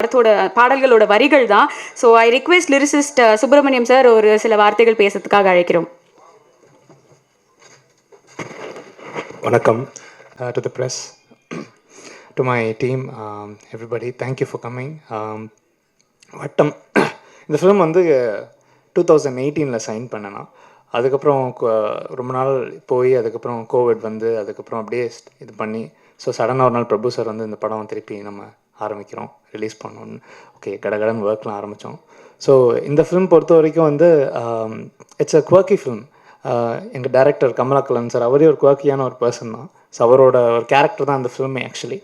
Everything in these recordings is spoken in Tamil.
படத்தோட பாடல்களோட வரிகள் தான். So I request lyricist Subramaniam sir ஒரு சில வார்த்தைகள் பேசுறதுக்காக அழைக்கிறோம். வணக்கம். To the press to my team everybody thank you for coming Vattam. இந்த ஃபிலிம் வந்து டூ தௌசண்ட் எயிட்டீனில் சைன் பண்ணனா. அதுக்கப்புறம் ரொம்ப நாள் போய் அதுக்கப்புறம் கோவிட் வந்து அதுக்கப்புறம் அப்படியே இது பண்ணி ஸோ சடனாக ஒரு நாள் பிரபு சார் வந்து இந்த படம் திருப்பி நம்ம ஆரம்பிக்கிறோம் ரிலீஸ் பண்ணோன்னு ஓகே கடகடன் ஒர்க்லாம் ஆரம்பித்தோம் ஸோ இந்த ஃபிலிம் பொறுத்த வரைக்கும் வந்து இட்ஸ் அ குவர்க்கி ஃபிலிம் எங்கள் டேரக்டர் கமலாக்கலன் சார் அவரே ஒரு குவர்க்கியான ஒரு பர்சன் தான். ஸோ அவரோட ஒரு கேரக்டர் தான் அந்த ஃபிலிமே actually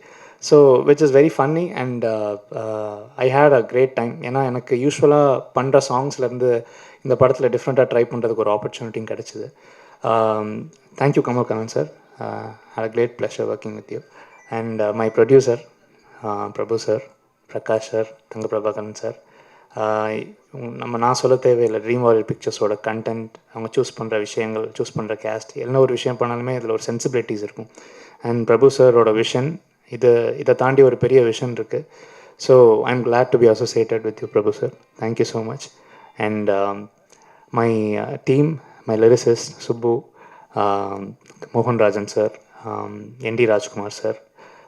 so which is very funny and I had a great time ஏன்னா எனக்கு யூஸ்வலாக பண்ணுற சாங்ஸ்லேருந்து இந்த படத்தில் டிஃப்ரெண்ட்டாக ட்ரை பண்ணுறதுக்கு ஒரு ஆப்பர்ச்சுனிட்டியும் கிடச்சிது. Thank you Kamalkannan sir had a great pleasure working with you and my producer Prabhu sir Prakash sir Thanga Prabhakaran sir நம்ம நான் சொல்ல தேவையில்லை. ட்ரீம் வாரியர் பிக்சர்ஸோட கண்டென்ட் அவங்க சூஸ் பண்ணுற விஷயங்கள் சூஸ் பண்ணுற கேஸ்ட் என்ன ஒரு விஷயம் பண்ணாலுமே இதில் ஒரு சென்சிபிலிட்டிஸ் இருக்கும். அண்ட் பிரபு சாரோட விஷன் இது இதை தாண்டி ஒரு பெரிய விஷன் இருக்குது so I am glad to be associated with you Prabhu sir thank you so much and my team my lyricist Subbu Mohanrajan sir sir ND Rajkumar sir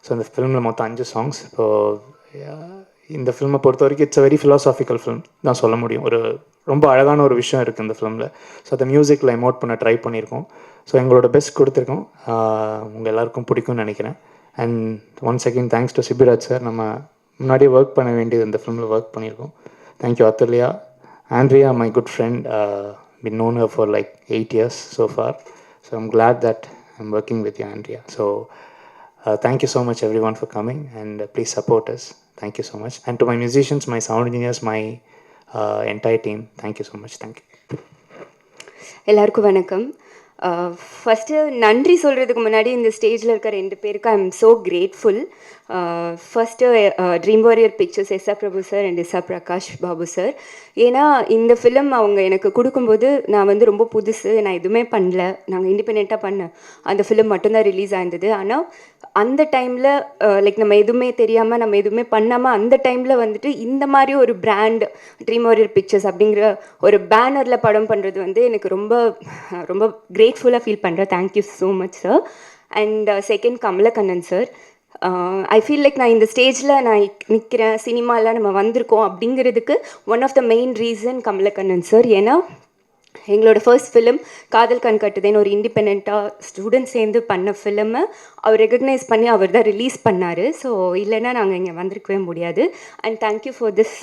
so அந்த ஃபிலிமில் மொத்தம் அஞ்சு சாங்ஸ் இப்போது இந்த ஃபிலிமை பொறுத்த வரைக்கும் it's a very philosophical film தான் சொல்ல முடியும். ஒரு ரொம்ப அழகான ஒரு விஷயம் இருக்குது இந்த ஃபிலிமில் ஸோ அதை மியூசிக்கில் எமோட் பண்ண ட்ரை பண்ணியிருக்கோம். ஸோ எங்களோட பெஸ்ட் கொடுத்துருக்கோம். உங்கள் எல்லாருக்கும் பிடிக்கும்னு நினைக்கிறேன். And one second thanks to Sibiraj sir நம்ம முன்னாடியே ஒர்க் பண்ண வேண்டியது இந்த ஃபிலிமில் ஒர்க் பண்ணியிருக்கோம். Thank you Athulya Andrea my good friend been known for like eight years so for so So I'm that that I'm working with Andrea so So uh, thank you so much, everyone, for coming, and uh, please support us. Thank you so much. And to my musicians, my sound engineers, my uh, entire team, thank you so much. Thank you. எல்லாருக்கும் வணக்கம் uh, ஃபஸ்ட்டு நன்றி சொல்கிறதுக்கு முன்னாடி இந்த ஸ்டேஜில் இருக்க ரெண்டு பேருக்கு I am so grateful first dream warrior pictures SR Prabhu sir and SR Prakash Babu sir ஏன்னா இந்த ஃபிலிம் அவங்க எனக்கு கொடுக்கும்போது நான் வந்து ரொம்ப புதுசு நான் எதுவுமே பண்ணல நாங்கள் இண்டிபெண்ட்டாக பண்ணேன் அந்த ஃபிலிம் மட்டும்தான் ரிலீஸ் ஆயிருந்தது ஆனால் அந்த டைமில் லைக் நம்ம எதுவுமே தெரியாமல் நம்ம எதுவுமே பண்ணாமல் அந்த டைமில் வந்துட்டு இந்த மாதிரி ஒரு பிராண்ட் ட்ரீம் வாரியர் பிக்சர்ஸ் அப்படிங்கிற ஒரு பேனரில் படம் பண்ணுறது வந்து எனக்கு ரொம்ப ரொம்ப கிரேட்ஃபுல்லாக ஃபீல் பண்ணுறேன் thank you so much sir and second Kamalakannan sir I feel like நான் இந்த ஸ்டேஜில் நான் நிற்கிறேன் சினிமாவில் நம்ம வந்திருக்கோம் அப்படிங்கிறதுக்கு one of the main reason Kamalakannan sir ஏன்னா எங்களோட ஃபர்ஸ்ட் ஃபிலிம் காதல் கண் கட்டுதேன்னு ஒரு இண்டிபெண்ட்டாக ஸ்டூடெண்ட் சேர்ந்து பண்ண ஃபிலிமை அவர் ரெகக்னைஸ் பண்ணி அவர் தான் ரிலீஸ் பண்ணார். ஸோ இல்லைன்னா நாங்கள் இங்கே வந்திருக்கவே முடியாது. And thank you for this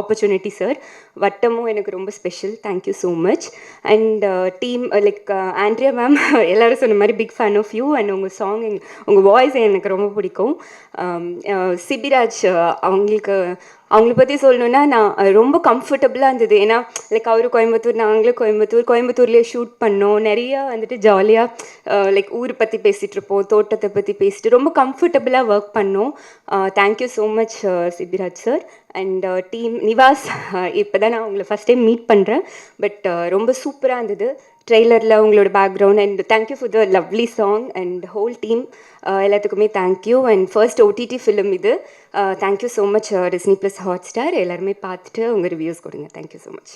opportunity sir வட்டமும் எனக்கு ரொம்ப special thank you so much and team like Andrea ma'am எல்லாரும் சொன்ன மாதிரி big fan of you and உங்கள் சாங் உங்கள் வாய்ஸ் எனக்கு ரொம்ப பிடிக்கும். Um, uh, சிபிராஜ் uh, அவங்களுக்கு அவங்கள பற்றி சொல்லணுன்னா நான் uh, ரொம்ப கம்ஃபர்டபுளாக இருந்தது. ஏன்னா லைக் அவர் கோயம்புத்தூர் நாங்களும் கோயம்புத்தூர் கோயம்புத்தூர்லேயே ஷூட் பண்ணோம். நிறையா வந்துட்டு ஜாலியாக லைக் ஊர் பற்றி பேசிகிட்டு இருப்போம். தோட்டத்தை பற்றி பேசிட்டு ரொம்ப கம்ஃபர்டபுளாக ஒர்க் பண்ணோம். Thank you so much Sibiraj sir and team Nivas இப்போ தான் நான் உங்களை ஃபஸ்ட் டைம் மீட் பண்ணுறேன் பட் ரொம்ப சூப்பராக இருந்தது. ட்ரெய்லரில் உங்களோட background and thank you for the lovely song and whole team எல்லாத்துக்குமே thank you and first OTT film இது. Thank you so much Disney plus Hotstar எல்லாருமே பார்த்துட்டு உங்கள் ரிவ்யூஸ் கொடுங்க. தேங்க்யூ ஸோ மச்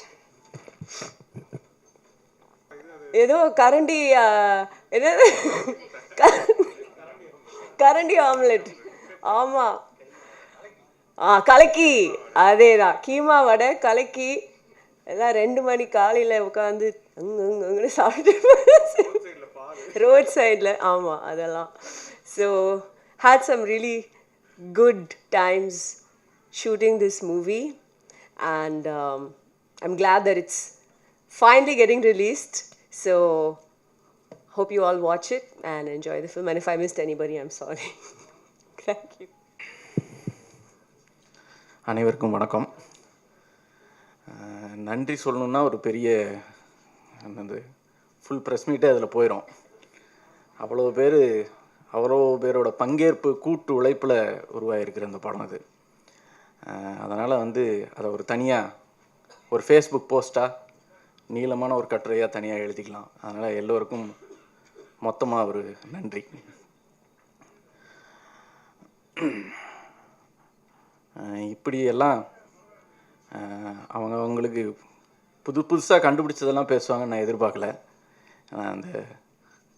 ஏதோ கரண்டி uh, ஏதாவது கரண்டி ஆம்லெட் ஆமாம் ஆ கலக்கி அதே தான் கீமா வடை கலக்கி எல்லாம் ரெண்டு மணி காலையில் உட்காந்து அங்கு அங்கு அங்கே சாப்பிட்டு ரோட் சைடில் ஆமாம் அதெல்லாம் so had some really good times shooting this movie and I'm glad that it's finally getting released. So, hope you all watch it and enjoy the film. And if I missed anybody, I'm sorry. Thank you. அனைவருக்கும் வணக்கம். நன்றி சொல்லணுன்னா ஒரு பெரிய என்னது ஃபுல் ப்ரெஸ் மீட்டே அதில் போயிடும் அவ்வளோ பேர் அவ்வளோ பேரோட பங்கேற்பு கூட்டு உழைப்பில் உருவாகிருக்கிற அந்த படம் அது. அதனால் வந்து அதை ஒரு தனியாக ஒரு ஃபேஸ்புக் போஸ்ட்டாக நீளமான ஒரு கட்டுரையாக தனியாக எழுதிக்கலாம். அதனால் எல்லோருக்கும் மொத்தமாக ஒரு நன்றி. இப்படியெல்லாம் அவங்க அவங்களுக்கு புது புதுசாக கண்டுபிடிச்சதெல்லாம் பேசுவாங்கன்னு நான் எதிர்பார்க்கல. அந்த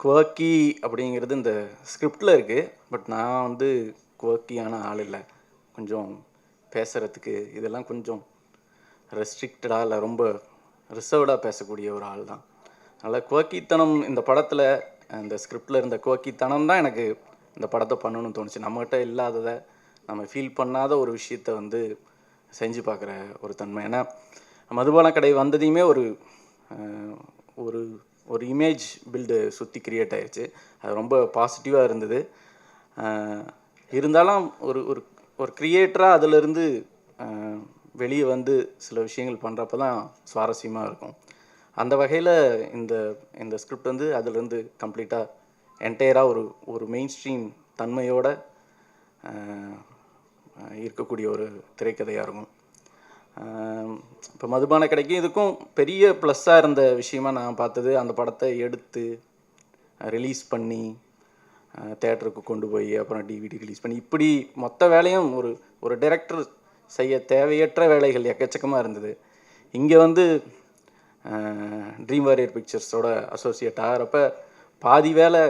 குவர்க்கி அப்படிங்கிறது இந்த ஸ்கிரிப்டில் இருக்குது பட் நான் வந்து குவர்க்கியான ஆள் இல்லை. கொஞ்சம் பேசுகிறதுக்கு இதெல்லாம் கொஞ்சம் ரெஸ்ட்ரிக்டடாக இல்லை ரொம்ப ரிசர்வ்டாக பேசக்கூடிய ஒரு ஆள் தான். அதனால் குவக்கித்தனம் இந்த படத்தில் இந்த ஸ்கிரிப்டில் இருந்த குவக்கித்தனம் தான் எனக்கு இந்த படத்தை பண்ணணும்னு தோணுச்சு. நம்மகிட்ட இல்லாததை நம்ம ஃபீல் பண்ணாத ஒரு விஷயத்த வந்து செஞ்சு பார்க்குற ஒரு தன்மை. ஏன்னா மதுபான கடை வந்ததையுமே ஒரு ஒரு ஒரு இமேஜ் பில்டு சுற்றி கிரியேட் ஆயிடுச்சு அது ரொம்ப பாசிட்டிவாக இருந்தது. இருந்தாலும் ஒரு ஒரு ஒரு க்ரியேட்டராக அதிலிருந்து வெளியே வந்து சில விஷயங்கள் பண்ணுறப்ப தான் சுவாரஸ்யமாக இருக்கும். அந்த வகையில் இந்த இந்த ஸ்கிரிப்ட் வந்து அதுலேருந்து கம்ப்ளீட்டாக என்டையராக ஒரு ஒரு மெயின் ஸ்ட்ரீம் தன்மையோட இருக்கக்கூடிய ஒரு திரைக்கதையாக இருக்கும். இப்போ மதுபான கடைக்கும் இதுக்கும் பெரிய ப்ளஸ்ஸாக இருந்த விஷயமா நான் பார்த்தது அந்த படத்தை எடுத்து ரிலீஸ் பண்ணி தேட்டருக்கு கொண்டு போய் அப்புறம் டிவிடி ரிலீஸ் பண்ணி இப்படி மொத்த வேலையும் ஒரு ஒரு டைரக்டர் செய்ய தேவையற்ற வேலைகள் எக்கச்சக்கமாக இருந்தது. இங்கே வந்து ட்ரீம் வாரியர் பிக்சர்ஸோட அசோசியேட் ஆகிறப்ப பாதி வேலை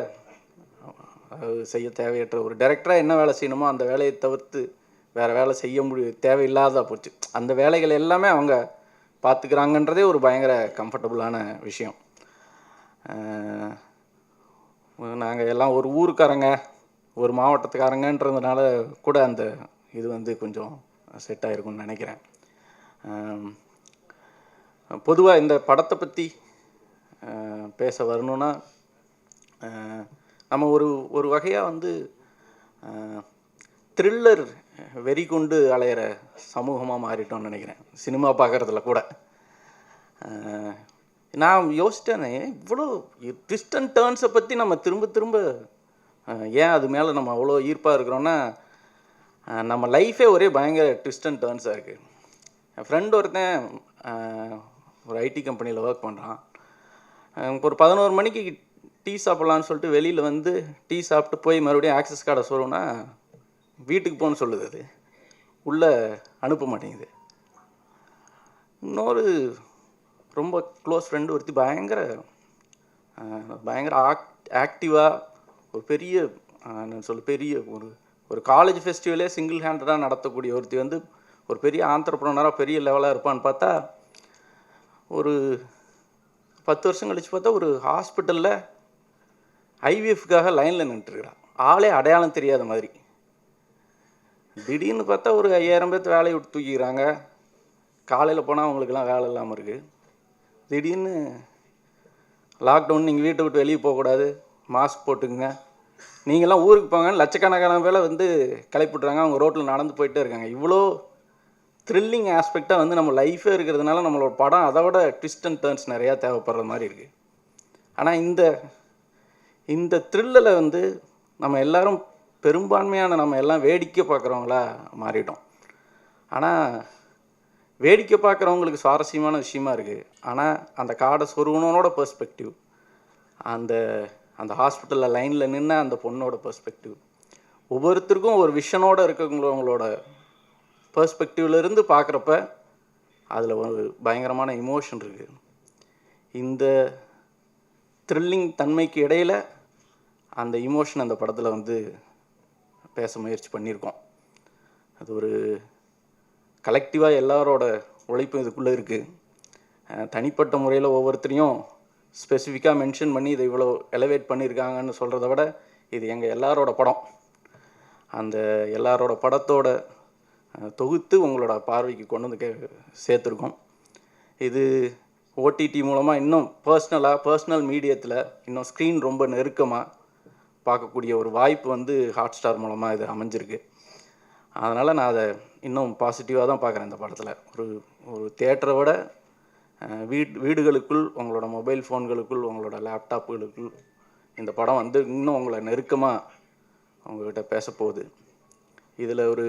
செய்ய தேவையற்ற ஒரு டைரக்டராக என்ன வேலை செய்யணுமோ அந்த வேலையை தவிர்த்து வேறு வேலை செய்ய முடிய தேவையில்லாத போச்சு. அந்த வேலைகள் எல்லாமே அவங்க பார்த்துக்கிறாங்கன்றதே ஒரு பயங்கர கம்ஃபர்டபுளான விஷயம். நாங்கள் எல்லாம் ஒரு ஊருக்காரங்க ஒரு மாவட்டத்துக்காரங்கன்றதுனால கூட அந்த இது வந்து கொஞ்சம் செட் ஆகிருக்கும்னு நினைக்கிறேன். பொதுவாக இந்த படத்தை பற்றி பேச வரணும்னா நம்ம ஒரு ஒரு வகையாக வந்து த்ரில்லர் வெறி கொண்டு அலையிற சமூகமாக மாறிட்டோம்னு நினைக்கிறேன். சினிமா பார்க்குறதுல கூட. நான் யோசித்தேனே இவ்வளோ ட்விஸ்டன் டேர்ன்ஸை பற்றி நம்ம திரும்ப திரும்ப ஏன் அது மேலே நம்ம அவ்வளோ ஈர்ப்பாக இருக்கிறோன்னா நம்ம லைஃபே ஒரே பயங்கர ட்விஸ்டன் டேர்ன்ஸாக இருக்குது என் ஃப்ரெண்ட் ஒருத்தன் ஒரு ஐடி கம்பெனியில் ஒர்க் பண்ணுறான் ஒரு பதினோரு மணிக்கு டீ சாப்பிட்லான்னு சொல்லிட்டு வெளியில் வந்து டீ சாப்பிட்டு போய் மறுபடியும் ஆக்சஸ் கார்டை சொல்லணும்னா வீட்டுக்கு போகணும்னு சொல்லுது அது. உள்ளே அனுப்ப மாட்டேங்குது. இன்னொரு ரொம்ப க்ளோஸ் ஃப்ரெண்டு ஒருத்தி பயங்கர பயங்கர ஆக் ஆக்டிவாக ஒரு பெரிய அஹ், என்ன சொல்ல பெரிய ஒரு ஒரு காலேஜ் ஃபெஸ்டிவலே சிங்கிள் ஹேண்டடாக நடத்தக்கூடிய ஒருத்தி வந்து ஒரு பெரிய ஆந்திரப்ரனராக பெரிய லெவலாக இருப்பான்னு பார்த்தா ஒரு பத்து வருஷம் கழித்து பார்த்தா ஒரு ஹாஸ்பிட்டலில் ஐவிஎஃப்காக லைனில் நின்றுருக்கிறான் ஆளே அடையாளம் தெரியாத மாதிரி. திடீர்னு பார்த்தா ஒரு ஐயாயிரம் பேர்த்து வேலையை விட்டு தூக்கிக்கிறாங்க. காலையில் போனால் அவங்களுக்கெல்லாம் வேலை இல்லாமல் இருக்குது திடீர்னு லாக்டவுன் நீங்கள் வீட்டை விட்டு வெளியே போகக்கூடாது மாஸ்க் போட்டுக்குங்க. நீங்களாம் ஊருக்கு போங்க. லட்சக்கணக்கான பேரை வந்து கிளப்பிட்றாங்க. அவங்க ரோட்டில் நடந்து போயிட்டே இருக்காங்க. இவ்வளோ த்ரில்லிங் ஆஸ்பெக்டாக வந்து நம்ம லைஃபே இருக்கிறதுனால நம்மளோட படம் அதை விட ட்விஸ்ட் அண்ட் டேர்ன்ஸ் நிறையா தேவைப்படுற மாதிரி இருக்குது ஆனால் இந்த இந்த த்ரில்லில் வந்து நம்ம எல்லாரும் பெரும்பான்மையான நம்ம எல்லாம் வேடிக்கை பார்க்குறவங்களா மாறிட்டோம். ஆனால் வேடிக்கை பார்க்குறவங்களுக்கு சுவாரஸ்யமான விஷயமா இருக்குது ஆனால் அந்த காடை சொருவனோட பெர்ஸ்பெக்டிவ் அந்த அந்த ஹாஸ்பிட்டலில் லைனில் நின்று அந்த பொண்ணோட பெர்ஸ்பெக்டிவ் ஒவ்வொருத்தருக்கும் ஒரு விஷனோடு இருக்கிறவங்களோட பெர்ஸ்பெக்டிவ்லேருந்து பார்க்குறப்ப அதில் ஒரு பயங்கரமான இமோஷன் இருக்குது இந்த த்ரில்லிங் தன்மைக்கு இடையில் அந்த இமோஷன் அந்த படத்தில் வந்து பேச முயற்சி பண்ணியிருக்கோம். அது ஒரு கலெக்டிவாக எல்லாரோட உழைப்பும் இதுக்குள்ளே இருக்குது தனிப்பட்ட முறையில் ஒவ்வொருத்தரையும் ஸ்பெசிஃபிக்காக மென்ஷன் பண்ணி இதை இவ்வளோ எலவேட் பண்ணியிருக்காங்கன்னு சொல்கிறத விட இது எங்கள் எல்லாரோட படம். அந்த எல்லாரோட படத்தோட தொகுத்து உங்களோட பார்வைக்கு கொண்டு வந்து கே சேர்த்துருக்கோம். இது ஓடிடி மூலமாக இன்னும் பர்ஸ்னலாக பர்ஸ்னல் மீடியத்தில் இன்னும் ஸ்க்ரீன் ரொம்ப நெருக்கமாக பார்க்கக்கூடிய ஒரு வாய்ப்பு வந்து ஹாட் ஸ்டார் மூலமாக இது அமைஞ்சிருக்கு. அதனால் நான் அதை இன்னும் பாசிட்டிவாக தான் பார்க்குறேன் இந்த படத்தில். ஒரு ஒரு தேட்டரை விட வீட் வீடுகளுக்குள் உங்களோட மொபைல் ஃபோன்களுக்குள் உங்களோட லேப்டாப்புகளுக்குள் இந்த படம் வந்து இன்னும் உங்களை நெருக்கமாக உங்ககிட்ட பேசப்போகுது இதில் ஒரு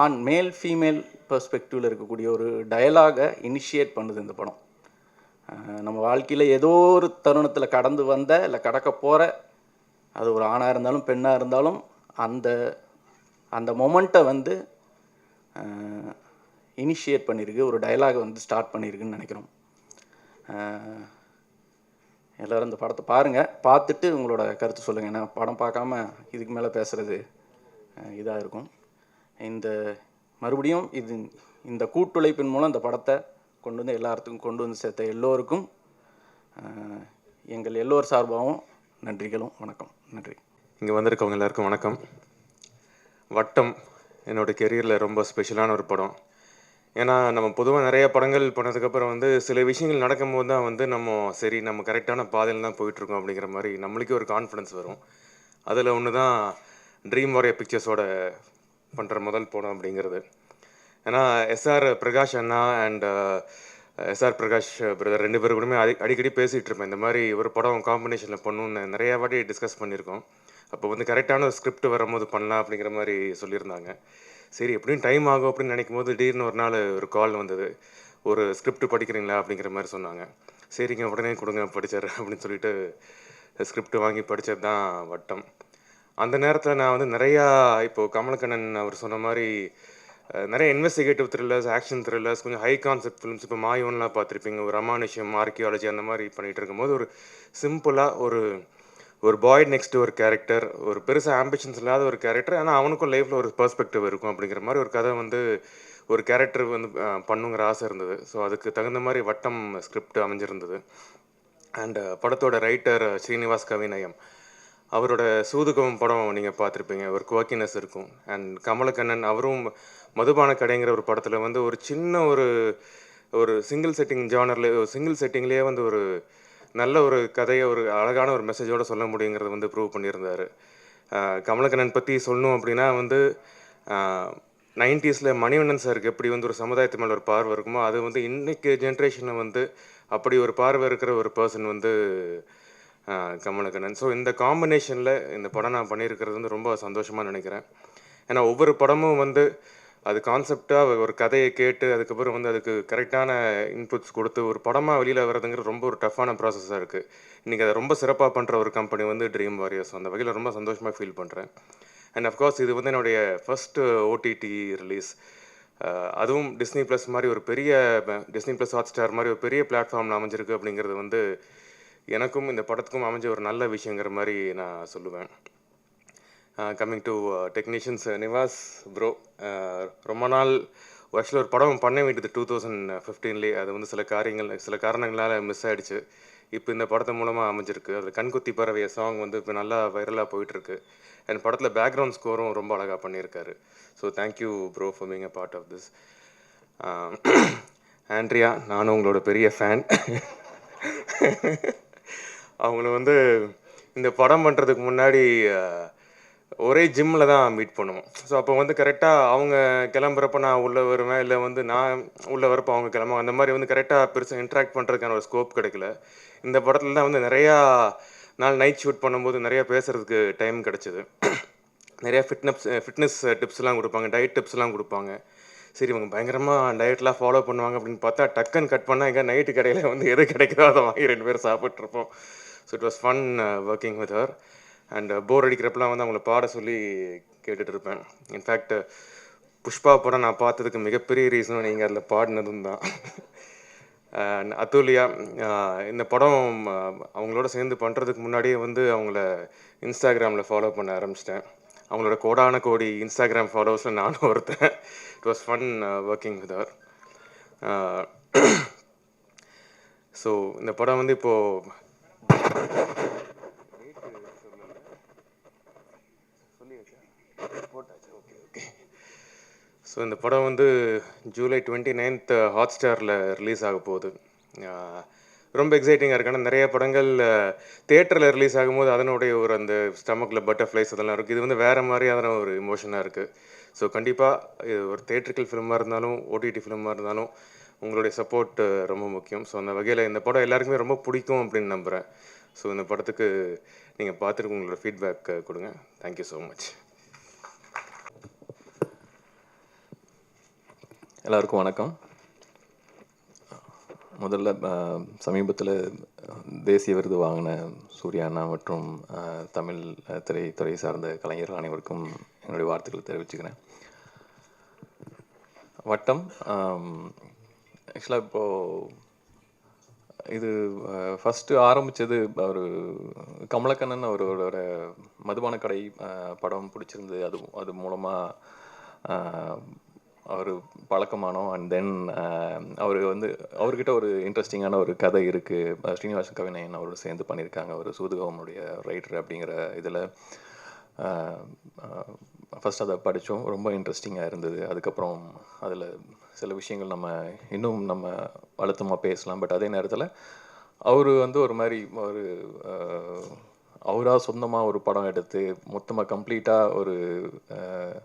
ஆண் மேல் ஃபீமேல் பெர்ஸ்பெக்டிவில் இருக்கக்கூடிய ஒரு டயலாகை இனிஷியேட் பண்ணுது இந்த படம். நம்ம வாழ்க்கையில் ஏதோ ஒரு தருணத்தில் கடந்து வந்த இல்லை கடக்க போகிற அது ஒரு ஆணாக இருந்தாலும் பெண்ணாக இருந்தாலும் அந்த அந்த மொமெண்ட்டை வந்து இனிஷியேட் பண்ணியிருக்கு ஒரு டைலாக் வந்து ஸ்டார்ட் பண்ணியிருக்குன்னு நினைக்கிறோம். எல்லோரும் எல்லாரும் இந்த படத்தை பாருங்கள் பார்த்துட்டு உங்களோட கருத்து சொல்லுங்கள் ஏன்னா படம் பார்க்காம இதுக்கு மேலே பேசுகிறது இதாக இருக்கும். இந்த மறுபடியும் இது இந்த கூட்டுழைப்பின் மூலம் இந்த படத்தை கொண்டு வந்து எல்லாத்துக்கும் கொண்டு வந்து சேர்த்த எல்லோருக்கும் எங்கள் எல்லோர் சார்பாகவும் நன்றிகளும் வணக்கம். நன்றி. இங்கே வந்திருக்கவங்க எல்லாருக்கும் வணக்கம். வட்டம் என்னோட கெரியரில் ரொம்ப ஸ்பெஷலான ஒரு படம். ஏன்னா நம்ம பொதுவாக நிறைய படங்கள் பண்ணதுக்கப்புறம் வந்து சில விஷயங்கள் நடக்கும்போது தான் வந்து நம்ம சரி நம்ம கரெக்டான பாதையில் தான் போயிட்டுருக்கோம் அப்படிங்கிற மாதிரி நம்மளுக்கே ஒரு கான்ஃபிடன்ஸ் வரும். அதில் ஒன்று தான் ட்ரீம் வாரியர் பிக்சர்ஸோட பண்ணுற முதல் படம் அப்படிங்கிறது. ஏன்னா எஸ்ஆர் பிரகாஷ் அண்ணா அண்ட் எஸ்ஆர் பிரகாஷ் பிரதர் ரெண்டு பேரும் கூடமே அடி அடிக்கடி பேசிகிட்டு இருப்பேன் இந்த மாதிரி ஒரு படம் காம்பினேஷனில் பண்ணணும்னு நிறைய வாட்டி டிஸ்கஸ் பண்ணியிருக்கோம். அப்போ வந்து கரெக்டான ஒரு ஸ்கிரிப்ட் வரும்போது பண்ணலாம் அப்படிங்கிற மாதிரி சொல்லியிருந்தாங்க. சரி எப்படியும் டைம் ஆகும் அப்படின்னு நினைக்கும் போது திடீர்னு ஒரு நாள் ஒரு கால் வந்தது. ஒரு ஸ்கிரிப்ட் படிக்கிறீங்களா அப்படிங்கிற மாதிரி சொன்னாங்க. சரிங்க உடனே கொடுங்க படிச்சிடுறேன் அப்படின்னு சொல்லிட்டு ஸ்கிரிப்ட் வாங்கி படித்தது தான் வட்டம். அந்த நேரத்தில் நான் வந்து நிறையா இப்போது கமலக்கண்ணன் அவர் சொன்ன மாதிரி நிறைய இன்வெஸ்டிகேட்டிவ் த்ரில்லர்ஸ் ஆக்ஷன் த்ரில்லர்ஸ் கொஞ்சம் ஹை கான்செப்ட் ஃபிலிம்ஸ் இப்போ மாயோன்லாம் பார்த்துருப்பீங்க ஒரு அமானுஷ்யம் ஆர்கியாலஜி அந்த மாதிரி பண்ணிகிட்டு இருக்கும்போது ஒரு சிம்பிளாக ஒரு ஒரு பாய் நெக்ஸ்ட் ஒரு கேரக்டர் ஒரு பெருசாக ஆம்பிஷன்ஸ் இல்லாத ஒரு கேரக்டர் ஆனால் அவனுக்கும் லைஃப்பில் ஒரு பெர்ஸ்பெக்டிவ் இருக்கும் அப்படிங்கிற மாதிரி ஒரு கதை வந்து ஒரு கேரக்டர் வந்து பண்ணுங்கிற ஆசை இருந்தது. ஸோ அதுக்கு தகுந்த மாதிரி வட்டம் ஸ்கிரிப்ட் அமைஞ்சிருந்தது. அண்ட் படத்தோட ரைட்டர் ஸ்ரீனிவாஸ் கவிநயம். அவரோட சூதுகம் படம் நீங்கள் பார்த்துருப்பீங்க. ஒரு குவாக்கினஸ் இருக்கும். அண்ட் கமலக்கண்ணன் அவரும் மதுபான கடைங்கிற ஒரு படத்தில் வந்து ஒரு சின்ன ஒரு ஒரு சிங்கிள் செட்டிங் ஜானரில் சிங்கிள் செட்டிங்லேயே வந்து ஒரு நல்ல ஒரு கதையை ஒரு அழகான ஒரு மெசேஜோடு சொல்ல முடியுங்கிறத வந்து ப்ரூவ் பண்ணியிருந்தார். கமலக்கண்ணன் பற்றி சொல்லணும் அப்படின்னா வந்து நைன்டிஸில் மணிவண்ணன் சாருக்கு எப்படி வந்து ஒரு சமுதாயத்து மேலே ஒரு பார்வை இருக்குமோ அது வந்து இன்றைக்கு ஜென்ரேஷனை வந்து அப்படி ஒரு பார்வை இருக்கிற ஒரு பர்சன் வந்து கமலக்கண்ணன். ஸோ இந்த காம்பினேஷனில் இந்த படம் நான் பண்ணியிருக்கிறது வந்து ரொம்ப சந்தோஷமாக நினைக்கிறேன். ஏன்னா ஒவ்வொரு படமும் வந்து அது கான்செப்டாக ஒரு கதையை கேட்டு அதுக்கப்புறம் வந்து அதுக்கு கரெக்டான இன்புட்ஸ் கொடுத்து ஒரு படமாக வெளியில் வர்றதுங்கிறது ரொம்ப ஒரு டஃப்பான ப்ராசஸாக இருக்குது இன்றைக்கி அதை ரொம்ப சிறப்பாக பண்ணுற ஒரு கம்பெனி வந்து ட்ரீம் வாரியர்ஸ் அந்த வகையில் ரொம்ப சந்தோஷமாக ஃபீல் பண்ணுறேன் அண்ட் அஃப்கோர்ஸ் இது வந்து என்னுடைய ஃபஸ்ட்டு ஓடிடி ரிலீஸ் அதுவும் டிஸ்னி ப்ளஸ் மாதிரி ஒரு பெரிய டிஸ்னி ப்ளஸ் ஹாட் ஸ்டார் மாதிரி ஒரு பெரிய பிளாட்ஃபார்மில் அமைஞ்சிருக்கு அப்படிங்கிறது வந்து எனக்கும் இந்த படத்துக்கும் அமைஞ்ச ஒரு நல்ல விஷயங்கிற மாதிரி நான் சொல்லுவேன். Coming to technicians Nivas bro ரொம்ப நாள் ஆக்சுவலி ஒரு படம் பண்ண வேண்டியது டூ தௌசண்ட் ஃபிஃப்டீன்லேயே அது வந்து சில காரியங்கள் சில காரணங்களால் மிஸ் ஆயிடுச்சு. இப்போ இந்த படத்து மூலமாக அமைஞ்சிருக்கு. அதில் கண்குத்தி பறவைய சாங் வந்து இப்போ நல்லா வைரலாக போயிட்டுருக்கு. அண்ட் படத்தில் பேக்ரவுண்ட் ஸ்கோரும் ரொம்ப அழகாக பண்ணியிருக்காரு. So thank you bro for being a part of this Andrea நானும் உங்களோட பெரிய ஃபேன் அவங்கள வந்து இந்த படம் பண்ணுறதுக்கு முன்னாடி ஒரே ஜிம்மில் தான் மீட் பண்ணுவோம். ஸோ அப்போ வந்து கரெக்டாக அவங்க கிளம்புறப்ப நான் உள்ளே வருவேன் இல்லை வந்து நான் உள்ளே வரப்போ அவங்க கிளம்புவாங்க. அந்த மாதிரி வந்து கரெக்டாக பெருசாக இன்ட்ராக்ட் பண்ணுறதுக்கான ஒரு ஸ்கோப் கிடைக்கல. இந்த படத்தில் தான் வந்து நிறையா நாள் நைட் ஷூட் பண்ணும்போது நிறையா பேசுகிறதுக்கு டைம் கிடச்சிது. நிறையா ஃபிட்னஸ் ஃபிட்னஸ் டிப்ஸ்லாம் கொடுப்பாங்க டயட் டிப்ஸ்லாம் கொடுப்பாங்க. சரி இவங்க பயங்கரமாக டயட்லாம் ஃபாலோ பண்ணுவாங்க அப்படின்னு பார்த்தா டக்குன்னு கட் பண்ணால் எங்கே நைட்டு கடையில் வந்து எது கிடைக்குதோ அதை வாங்கி ரெண்டு பேரும் சாப்பிட்ருப்போம் so it was fun working with her and bore அடிக்கிறப்பெல்லாம் வந்து அவங்கள பாட சொல்லி கேட்டுட்டு இருப்பேன். இன்ஃபேக்ட் uh, புஷ்பா படம் நான் பார்த்ததுக்கு மிகப்பெரிய ரீசன் நீங்கள் அதில் பாடினதும் தான். அத்துலியா uh, இந்த படம் uh, அவங்களோட சேர்ந்து பண்ணுறதுக்கு முன்னாடியே வந்து அவங்கள இன்ஸ்டாகிராமில் ஃபாலோ பண்ண ஆரம்பிச்சிட்டேன். அவங்களோட கோடான கோடி இன்ஸ்டாகிராம் ஃபாலோவர்ஸில் நானும் ஒருத்தன். It was fun working with our so இந்த படம் வந்து இப்போது ஸோ இந்த படம் வந்து ஜூலை டுவெண்ட்டி நைன்த் ஹாட் ஸ்டாரில் ரிலீஸ் ஆக போகுது uh, ரொம்ப எக்ஸைட்டிங்காக இருக்கு. ஆனால் நிறைய படங்கள் தேட்டரில் ரிலீஸ் ஆகும்போது அதனுடைய ஒரு அந்த ஸ்டமக்கில் பட்டர்ஃப்ளைஸ் அதெல்லாம் இருக்குது இது வந்து வேறு மாதிரியான ஒரு இமோஷனாக இருக்குது ஸோ கண்டிப்பாக இது ஒரு தேட்ரிக்கல் ஃபிலிமாக இருந்தாலும் ஓடிடி ஃபிலிமாக இருந்தாலும் உங்களுடைய சப்போர்ட் ரொம்ப முக்கியம். ஸோ அந்த வகையில் இந்த படம் எல்லாருக்குமே ரொம்ப பிடிக்கும் அப்படின்னு நம்புகிறேன் ஸோ இந்த படத்துக்கு நீங்கள் பார்த்துட்டு உங்களோட ஃபீட்பேக் கொடுங்க. தேங்க்யூ ஸோ மச் எல்லாருக்கும் வணக்கம். முதல்ல சமீபத்தில் தேசிய விருது வாங்கின சூர்யா அண்ணா மற்றும் தமிழ் திரைத்துறை சார்ந்த கலைஞர்கள் அனைவருக்கும் என்னுடைய வார்த்தைகளை தெரிவிச்சுக்கிறேன். வட்டம் ஆக்சுவலாக இப்போது இது ஃபஸ்ட்டு ஆரம்பித்தது அவர் கமலக்கண்ணன் அவரோட மதுபான கடை படம் பிடிச்சிருந்து அது அது மூலமாக அவர் பழக்கமானோம். அண்ட் தென் அவர் வந்து அவர்கிட்ட ஒரு இன்ட்ரெஸ்டிங்கான ஒரு கதை இருக்குது ஸ்ரீனிவாசன் கவிநயன் அவரோட சேர்ந்து பண்ணியிருக்காங்க. அவர் சூதுகவனுடைய ரைட்டர் அப்படிங்கிற இதில் ஃபஸ்ட் um, uh, அதை படித்தோம். ரொம்ப இன்ட்ரெஸ்டிங்காக இருந்தது. அதுக்கப்புறம் அதில் சில விஷயங்கள் நம்ம இன்னும் நம்ம அழுத்தமாக பேசலாம். பட் அதே நேரத்தில் அவர் வந்து ஒரு மாதிரி ஒரு uh, அவராக சொந்தமாக ஒரு படம் எடுத்து மொத்தமாக கம்ப்ளீட்டாக ஒரு uh,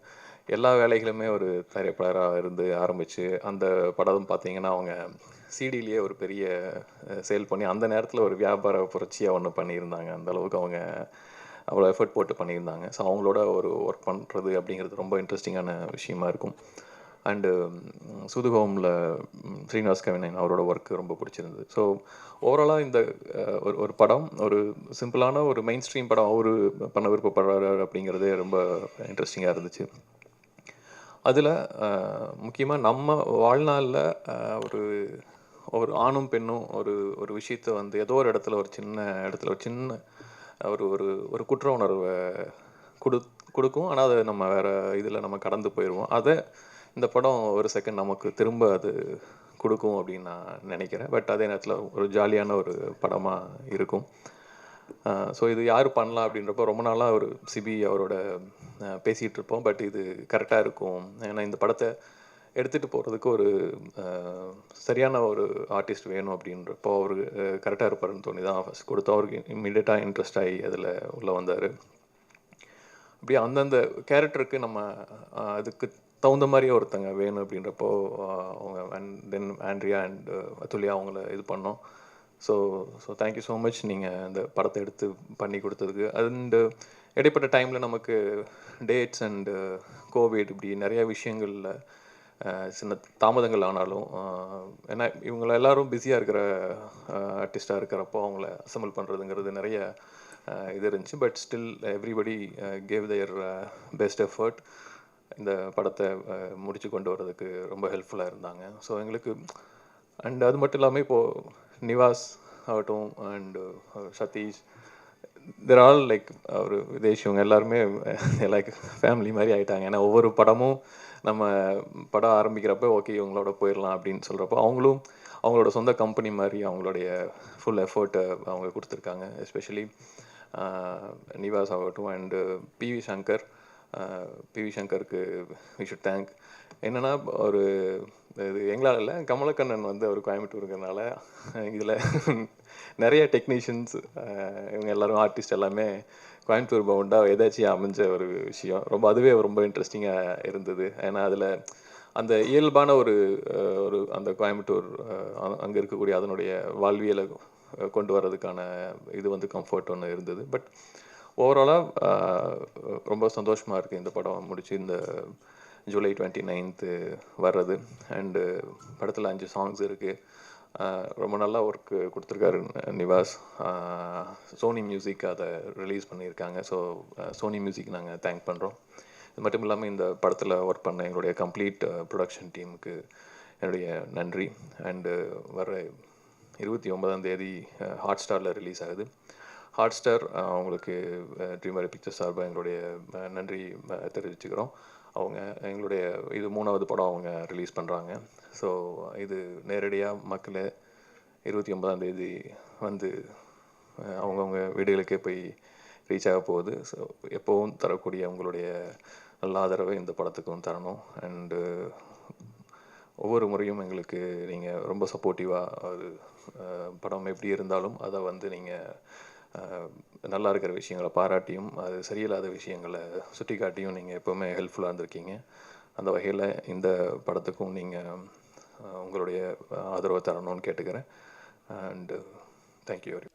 எல்லா வேலைகளுமே ஒரு தயாரிப்பாளராக இருந்து ஆரம்பித்து அந்த படம் பார்த்தீங்கன்னா அவங்க சிடிலேயே ஒரு பெரிய சேல் பண்ணி அந்த நேரத்தில் ஒரு வியாபார புரட்சியாக ஒன்று பண்ணியிருந்தாங்க. அந்த அளவுக்கு அவங்க அவ்வளோ எஃபர்ட் போட்டு பண்ணியிருந்தாங்க. ஸோ அவங்களோட ஒரு ஒர்க் பண்ணுறது அப்படிங்கிறது ரொம்ப இன்ட்ரெஸ்டிங்கான விஷயமா இருக்கும். அண்டு சுதுகோமில் ஸ்ரீனிவாஸ் கவினன் அவரோட ஒர்க் ரொம்ப பிடிச்சிருந்தது. ஸோ ஓவராலாக இந்த ஒரு ஒரு படம் ஒரு சிம்பிளான ஒரு மெயின் ஸ்ட்ரீம் படம் அவர் பண்ண விருப்பப்படுறாரு அப்படிங்கிறதே ரொம்ப இன்ட்ரெஸ்டிங்காக இருந்துச்சு. அதில் முக்கியமாக நம்ம வாழ்நாளில் ஒரு ஒரு ஆணும் பெண்ணும் ஒரு ஒரு விஷயத்தை வந்து ஏதோ ஒரு இடத்துல ஒரு சின்ன இடத்துல ஒரு சின்ன ஒரு ஒரு ஒரு குற்ற உணர்வை கொடு கொடுக்கும். ஆனால் அதை நம்ம வேறு இதில் நம்ம கடந்து போயிடுவோம் அதை இந்த படம் ஒரு செகண்ட் நமக்கு திரும்ப அது கொடுக்கும் அப்படின்னு நான் நினைக்கிறேன். பட் அதே நேரத்தில் ஒரு ஜாலியான ஒரு படமாக இருக்கும். ஸோ இது யார் பண்ணலாம் அப்படின்றப்போ ரொம்ப நாளாக ஒரு சிபி அவரோட பேசிகிட்டு இருப்போம். பட் இது கரெக்டாக இருக்கும். ஏன்னா இந்த படத்தை எடுத்துகிட்டு போகிறதுக்கு ஒரு அஹ், சரியான ஒரு ஆர்டிஸ்ட் வேணும் அப்படின்றப்போ அவர் கரெக்டாக இருப்பாருன்னு தோணி தான் ஃபஸ்ட் கொடுத்தோம் அவருக்கு இம்மிடியட்டாக இன்ட்ரெஸ்ட் ஆகி அதில் உள்ளே வந்தார். அப்படியே அந்தந்த கேரக்டருக்கு நம்ம அதுக்கு தகுந்த மாதிரியே ஒருத்தங்க வேணும் அப்படின்றப்போ அவங்க and then Andrea and Athulya அவங்கள இது பண்ணோம். So so thank you so much நீங்கள் இந்த படத்தை எடுத்து பண்ணி கொடுத்ததுக்கு. அண்டு இடைப்பட்ட டைமில் நமக்கு டேட்ஸ் அண்டு கோவிட் இப்படி நிறையா விஷயங்களில் சின்ன தாமதங்கள் ஆனாலும் ஏன்னா இவங்க எல்லாரும் பிஸியாக இருக்கிற ஆர்டிஸ்டாக இருக்கிறப்போ அவங்கள அசம்பிள் பண்ணுறதுங்கிறது நிறைய இது இருந்துச்சு. But still everybody gave their best effort இந்த படத்தை முடித்து கொண்டு வர்றதுக்கு ரொம்ப ஹெல்ப்ஃபுல்லாக இருந்தாங்க. ஸோ எங்களுக்கு அண்ட் அது மட்டும் இல்லாமல் இப்போது நிவாஸ் ஆகட்டும் and uh, Sathish. There all like ஒரு விதேஷ் இவங்க எல்லாருமே லைக் ஃபேமிலி மாதிரி ஆகிட்டாங்க ஏன்னா ஒவ்வொரு படமும் நம்ம படம் ஆரம்பிக்கிறப்ப ஓகே இவங்களோட போயிடலாம் அப்படின்னு சொல்கிறப்போ அவங்களும் அவங்களோட சொந்த கம்பெனி மாதிரி அவங்களுடைய ஃபுல் எஃபர்ட்டை அவங்க கொடுத்துருக்காங்க எஸ்பெஷலி uh, நிவாஸ் ஆகட்டும் அண்டு பிவி சங்கர் பிவி சங்கருக்கு வி ஷுட் தேங்க் என்னென்னா ஒரு இது எங்களால் இல்லை கமலக்கண்ணன் வந்து அவர் கோயம்புத்தூர் இருக்கிறதுனால இதில் நிறைய டெக்னீஷியன்ஸ் இவங்க எல்லாரும் ஆர்டிஸ்ட் எல்லாமே கோயம்புத்தூர் பவுண்டாக எதாச்சும் அமைஞ்ச ஒரு விஷயம். ரொம்ப அதுவே ரொம்ப இன்ட்ரெஸ்டிங்காக இருந்தது. ஏன்னா அதில் அந்த இயல்பான ஒரு ஒரு அந்த கோயம்புத்தூர் அங்கே இருக்கக்கூடிய அதனுடைய வாழ்வியலை கொண்டு வர்றதுக்கான இது வந்து கம்ஃபர்ட் ஒன்று இருந்தது. பட் ஓவராலாக uh, ரொம்ப சந்தோஷமாக இருக்குது இந்த படம் முடிச்சு இந்த ஜூலை டுவெண்ட்டி நைன்த்து வர்றது. அண்டு படத்தில் அஞ்சு சாங்ஸ் இருக்குது uh, ரொம்ப நல்லா ஒர்க் கொடுத்துருக்காரு நிவாஸ். சோனி மியூசிக் அதை ரிலீஸ் பண்ணியிருக்காங்க. ஸோ சோனி uh, மியூசிக் நாங்கள் தேங்க் பண்ணுறோம் இது மட்டும் இல்லாமல் இந்த படத்தில் ஒர்க் பண்ண எங்களுடைய கம்ப்ளீட் ப்ரொடக்ஷன் டீமுக்கு என்னுடைய நன்றி. அண்டு வர இருபத்தி ஒன்பதாம் தேதி ஹாட் ஸ்டாரில் ரிலீஸ் ஆகுது. ஹாட் ஸ்டார் அவங்களுக்கு ட்ரீமரி பிக்சர்ஸ் சார்பாக எங்களுடைய நன்றி தெரிவிச்சுக்கிறோம். அவங்க எங்களுடைய இது மூணாவது படம் அவங்க ரிலீஸ் பண்ணுறாங்க ஸோ இது நேரடியாக மக்களை இருபத்தி ஒன்பதாம் தேதி வந்து அவங்கவுங்க வீடுகளுக்கே போய் ரீச் ஆக போகுது. ஸோ எப்போவும் தரக்கூடிய உங்களுடைய நல்ல ஆதரவை இந்த படத்துக்கும் தரணும். அண்டு ஒவ்வொரு முறையும் எங்களுக்கு நீங்கள் ரொம்ப சப்போர்ட்டிவாக அது படம் எப்படி இருந்தாலும் அதை வந்து நீங்கள் நல்லா இருக்கிற விஷயங்களை பாராட்டியும் அது சரியில்லாத விஷயங்களை சுட்டி காட்டியும் நீங்கள் எப்போவுமே ஹெல்ப்ஃபுல்லாக இருந்திருக்கீங்க. அந்த வகையில் இந்த படத்துக்கும் நீங்கள் உங்களுடைய ஆதரவை தரணும்னு கேட்டுக்கிறேன். And thank you very